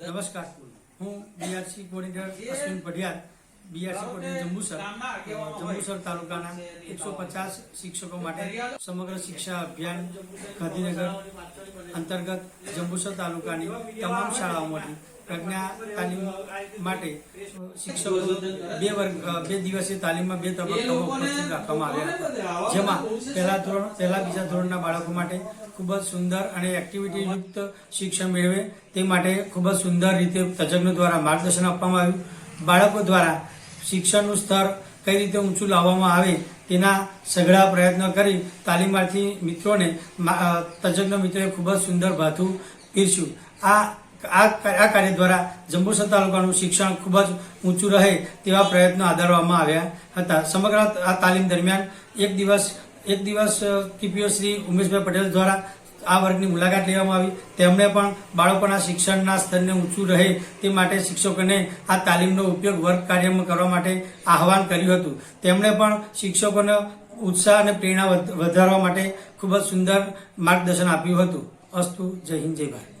નમસ્કાર. હું BRC coordinator Ashwin Padhiyar BRC coordinator Jambusar Jambusar તાલુકાના એકસો પચાસ શિક્ષકો માટે સમગ્ર શિક્ષા અભિયાન ગાંધીનગર અંતર્ગત જંબુસર તાલુકાની તમામ શાળાઓમાંથી પ્રજ્ઞા તાલીમ માટે શિક્ષકો બે વર્ગ બે દિવસીય તાલીમમાં બે તબક્કામાં ઉપસ્થિત રાખવામાં આવ્યા જેમાં પહેલા ધોરણ પહેલા બીજા ધોરણના બાળકો માટે ખૂબ જ સુંદર અને એક્ટિવિટી યુક્ત શિક્ષણ મેળવે. તે માટે ખૂબ જ સુંદર રીતે તજજ્ઞો દ્વારા માર્ગદર્શન આપવામાં આવ્યું. બાળકો દ્વારા શિક્ષણનું સ્તર કઈ રીતે ઊંચું લાવવામાં આવે તેના સઘળા પ્રયત્ન કરી તાલીમાર્થી મિત્રોને તજજ્ઞ મિત્રોએ ખૂબ જ સુંદર ભાથું પીરસ્યું. આ આ કાર્ય દ્વારા જંબુસર તાલુકાનું શિક્ષણ ખૂબ જ ઊંચું રહે તેવા પ્રયત્નો આધારવામાં આવ્યા હતા. સમગ્ર આ તાલીમ દરમિયાન એક દિવસ એક દિવસ ટીપીઓ શ્રી ઉમેશભાઈ પટેલ દ્વારા આ વર્ગની મુલાકાત લેવામાં આવી. તેમણે પણ બાળકોના શિક્ષણના સ્તરને ઊંચું રહે તે માટે શિક્ષકોને આ તાલીમનો ઉપયોગ વર્ગ કાર્યમાં કરવા માટે આહવાન કર્યું હતું. તેમણે પણ શિક્ષકોને ઉત્સાહ અને પ્રેરણા વધ- વધારવા માટે ખૂબ જ સુંદર માર્ગદર્શન આપ્યું હતું. અસ્તુ જય હિન્દ, જય ભારત.